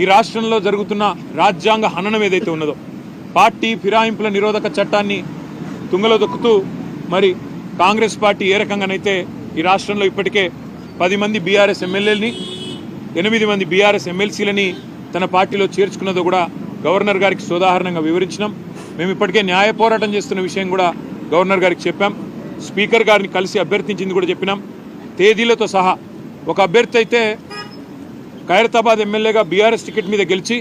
ఈ రాష్ట్రంలో జరుగుతున్న రాజ్యాంగ హననం ఏదైతే ఉన్నదో పార్టీ ఫిరాయింపుల నిరోధక చట్టాన్ని తుంగలో దొక్కుతూ మరి కాంగ్రెస్ పార్టీ ఏ రకంగానైతే ఈ రాష్ట్రంలో ఇప్పటికే పది మంది బీఆర్ఎస్ ఎమ్మెల్యేలని ఎనిమిది మంది బీఆర్ఎస్ ఎమ్మెల్సీలని తన పార్టీలో చేర్చుకున్నదో కూడా గవర్నర్ గారికి సోదాహరణంగా వివరించినాం. మేము ఇప్పటికే న్యాయ పోరాటం చేస్తున్న విషయం కూడా గవర్నర్ గారికి చెప్పాం. స్పీకర్ గారిని కలిసి అభ్యర్థించింది కూడా చెప్పినాం. తేదీలతో సహా ఒక అభ్యర్థి అయితే ఖైరతాబాద్ ఎమ్మెల్యేగా బీఆర్ఎస్ టికెట్ మీద గెలిచి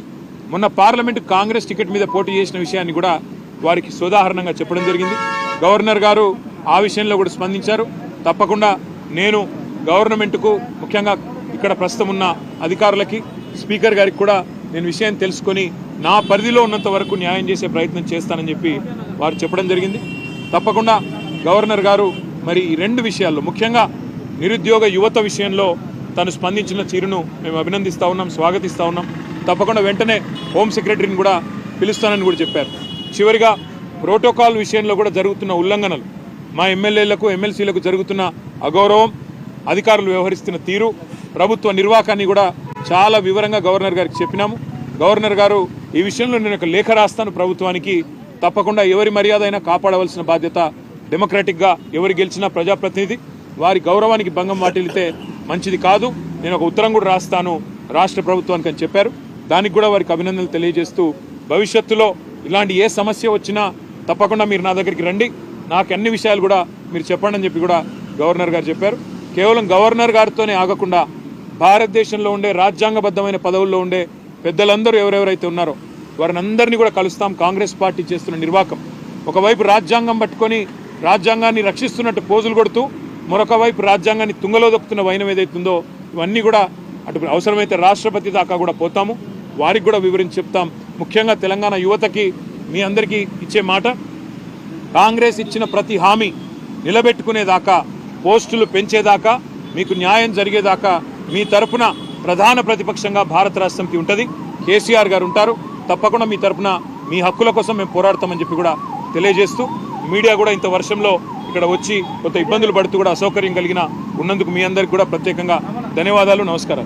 మొన్న పార్లమెంట్ కాంగ్రెస్ టికెట్ మీద పోటీ చేసిన విషయాన్ని కూడా వారికి సోదాహరణంగా చెప్పడం జరిగింది. గవర్నర్ గారు ఆ విషయంలో కూడా స్పందించారు. తప్పకుండా నేను గవర్నమెంట్కు ముఖ్యంగా ఇక్కడ ప్రస్తుతం ఉన్న అధికారులకి స్పీకర్ గారికి కూడా నేను విషయం తెలుసుకొని నా పరిధిలో ఉన్నంత వరకు న్యాయం చేసే ప్రయత్నం చేస్తానని చెప్పి వారు చెప్పడం జరిగింది. తప్పకుండా గవర్నర్ గారు మరి ఈ రెండు విషయాల్లో ముఖ్యంగా నిరుద్యోగ యువత విషయంలో తను స్పందించిన తీరును మేము అభినందిస్తూ ఉన్నాం స్వాగతిస్తూ ఉన్నాం. తప్పకుండా వెంటనే హోమ్ సెక్రటరీని కూడా పిలుస్తానని కూడా చెప్పారు. చివరిగా ప్రోటోకాల్ విషయంలో కూడా జరుగుతున్న ఉల్లంఘనలు మా ఎమ్మెల్యేలకు ఎమ్మెల్సీలకు జరుగుతున్న అగౌరవం అధికారులు వ్యవహరిస్తున్న తీరు ప్రభుత్వ నిర్వాహకాన్ని కూడా చాలా వివరంగా గవర్నర్ గారికి చెప్పినాము. గవర్నర్ గారు ఈ విషయంలో నేను ఒక లేఖ రాస్తాను ప్రభుత్వానికి. తప్పకుండా ఎవరి మర్యాద అయినా కాపాడవలసిన బాధ్యత డెమోక్రాటిక్గా ఎవరు గెలిచినా ప్రజాప్రతినిధి వారి గౌరవానికి భంగం వాటిల్లితే మంచిది కాదు. నేను ఒక ఉత్తరం కూడా రాస్తాను. రాష్ట్ర ప్రభుత్వానికి అని చెప్పారు. దానికి కూడా వారికి అభినందనలు తెలియజేస్తూ భవిష్యత్తులో ఇలాంటి ఏ సమస్య వచ్చినా తప్పకుండా మీరు నా దగ్గరికి రండి. నాకు అన్ని విషయాలు కూడా మీరు చెప్పండి అని చెప్పి కూడా గవర్నర్ గారు చెప్పారు. కేవలం గవర్నర్ గారితోనే ఆగకుండా భారతదేశంలో ఉండే రాజ్యాంగబద్ధమైన పదవుల్లో ఉండే పెద్దలందరూ ఎవరెవరైతే ఉన్నారో వారిని అందరినీ కూడా కలుస్తాం. కాంగ్రెస్ పార్టీ చేస్తున్న నిర్వాకం. ఒకవైపు రాజ్యాంగం పట్టుకొని రాజ్యాంగాన్ని రక్షిస్తున్నట్టు పోజులు కొడుతూ మరొక వైపు రాజ్యాంగాన్ని తుంగలో దొక్కుతున్న వైనం ఏదైతుందో ఇవన్నీ కూడా అటు అవసరమైతే రాష్ట్రపతి దాకా కూడా పోతాము. వారికి కూడా వివరించి చెప్తాం. ముఖ్యంగా తెలంగాణ యువతకి మీ అందరికీ ఇచ్చే మాట కాంగ్రెస్ ఇచ్చిన ప్రతి హామీ నిలబెట్టుకునేదాకా పోస్టులు పెంచేదాకా మీకు న్యాయం జరిగేదాకా మీ తరపున ప్రధాన ప్రతిపక్షంగా భారత రాష్ట్రంకి ఉంటుంది. కేసీఆర్ గారు ఉంటారు. తప్పకుండా మీ తరపున మీ హక్కుల కోసం మేము పోరాడతామని చెప్పి కూడా తెలియజేస్తూ మీడియా కూడా ఇంత వర్షంలో ఇక్కడ వచ్చి కొంత ఇబ్బందులు పడుతూ కూడా అసౌకర్యం కలిగిన ఉన్నందుకు మీ అందరికీ కూడా ప్రత్యేకంగా ధన్యవాదాలు నమస్కారం.